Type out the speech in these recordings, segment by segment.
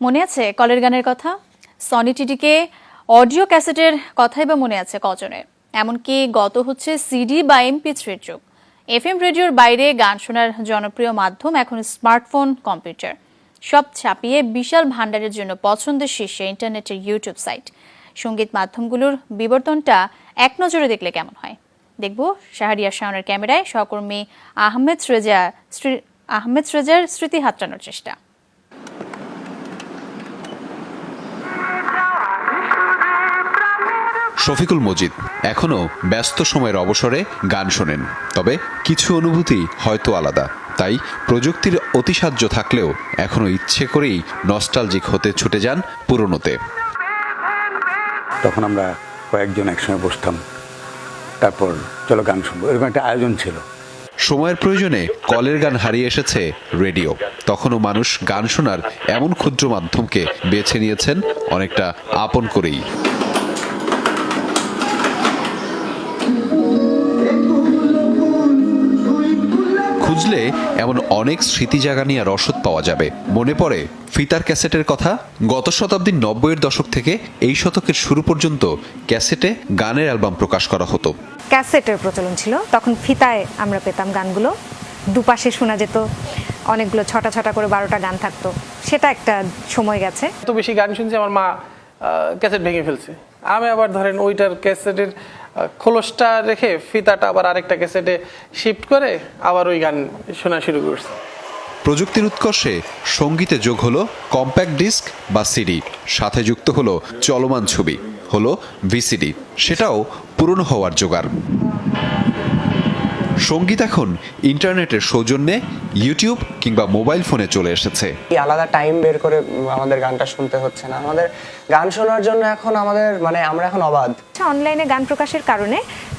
মনে আছে কলের গানের কথা? সনি টিটিকে অডিও ক্যাসেটের কথাই বা মনে আছে কজনের? এমনকি গত হচ্ছে সিডি বা এমপি থ্রির যুগ। এফ এম রেডিওর বাইরে গান শোনার জনপ্রিয় মাধ্যম এখন স্মার্টফোন, কম্পিউটার। সব ছাপিয়ে বিশাল ভান্ডারের জন্য পছন্দের শীর্ষে ইন্টারনেটের ইউটিউব সাইট। সংগীত মাধ্যমগুলোর বিবর্তনটা এক নজরে দেখলে কেমন হয়? দেখব শাহরিয়া শাহনের ক্যামেরায় সহকর্মী আহমেদ রেজা আহমেদ রেজার স্মৃতি হাতড়ানোর চেষ্টা। শফিকুল মজিদ এখনও ব্যস্ত সময়ের অবসরে গান শোনেন। তবে কিছু অনুভূতি হয়তো আলাদা। তাই প্রযুক্তির অতিসাহ্য থাকলেও এখনও ইচ্ছে করেই নস্টালজিক হতে ছুটে যান পুরনোতে। তখন আমরা কয়েকজন একসঙ্গে বসতাম। তারপর চলো গান শুনব। এরকম একটা আয়োজন ছিল। সময়ের প্রয়োজনে কলের গান হারিয়ে এসেছে রেডিও। তখনও মানুষ গান শোনার এমন ক্ষুদ্র মাধ্যমকে বেছে নিয়েছেন অনেকটা আপন করেই। খুঁজলে এমন অনেক স্মৃতি জাগানিয়া রসদ পাওয়া যাবে। মনে পড়ে ফিতার ক্যাসেটের কথা? গত শতাব্দীর নব্বইয়ের দশক থেকে এই শতকের শুরু পর্যন্ত ক্যাসেটে গানের অ্যালবাম প্রকাশ করা হতো। ক্যাসেটের প্রচলন ছিল। তখন ফিতায় আমরা পেতাম গানগুলো। দুপাশে শোনা যেত অনেকগুলো ছটা ছটা করে বারোটা গান থাকতো। সেটা একটা সময় গেছে। এত বেশি গান শুনছি আমার মা ক্যাসেট ভেঙে ফেলছে। আমি আবার ধরেন ওইটার ক্যাসেটের খোলসটা রেখে ফিতাটা আবার আরেকটা ক্যাসেটে শিফট করে আবার ওই গান শোনা শুরু করছি। প্রযুক্তির উৎকর্ষে সঙ্গীতে যোগ হলো কম্প্যাক্ট ডিস্ক বা সিডি, সাথে যুক্ত হলো চলমান ছবি, হলো ভিসিডি, সেটাও পূরণ হওয়ার জোগাড়। সংগীত এখন ইন্টারনেটের সৌজন্যে ইউটিউব কিংবা মোবাইল ফোনে চলে এসেছে। আলাদা টাইম বের করে আমাদের গানটা শুনতে হচ্ছে না। আমাদের গান শোনার জন্য এখন আমাদের মানে আমরা এখন অবাধ। অনলাইনে গান প্রকাশের কারণে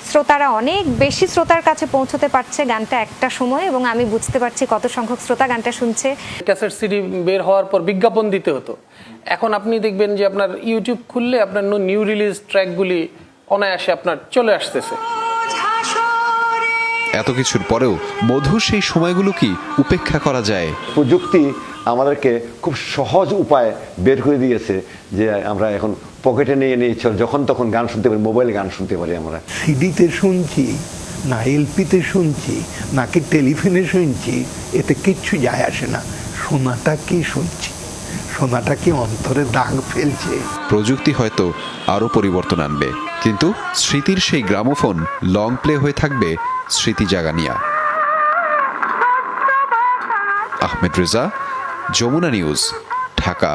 শ্রোতারা অনেক বেশি শ্রোতার কাছে পৌঁছতে পারছে গানটা একটা সময় এবং আমি বুঝতে পারছি কত সংখ্যক শ্রোতা গানটা শুনছে। ক্যাসেট সিডি বের হওয়ার পর বিজ্ঞাপন দিতে হতো। এখন আপনি দেখবেন যে আপনার ইউটিউব খুললে আপনার নিউ রিলিজ ট্র্যাকগুলি অনায়াসে আপনার চলে আসতেছে। এত কিছুর পরেও মধুর সেই সময়গুলো কি উপেক্ষা করা যায়? প্রযুক্তি আমাদেরকে খুব সহজ উপায় বের করে দিয়েছে যে আমরা এখন পকেটে নিয়ে নিয়ে চল যখন তখন গান শুনতে পারি মোবাইলে গান শুনতে পারি আমরা। সিডিতে শুনছি না এলপিতে শুনছি নাকি টেলিফোনে শুনছি এতে কিচ্ছু যায় আসে না। শোনাটা কি শুনছি? শোনাটা কি অন্তরে দাগ ফেলছে? প্রযুক্তি হয়তো আরও পরিবর্তন আনবে কিন্তু স্মৃতির সেই গ্রামোফোন লং প্লে হয়ে থাকবে স্মৃতি জাগানিয়া আহমেদ রেজা যমুনা নিউজ ঢাকা।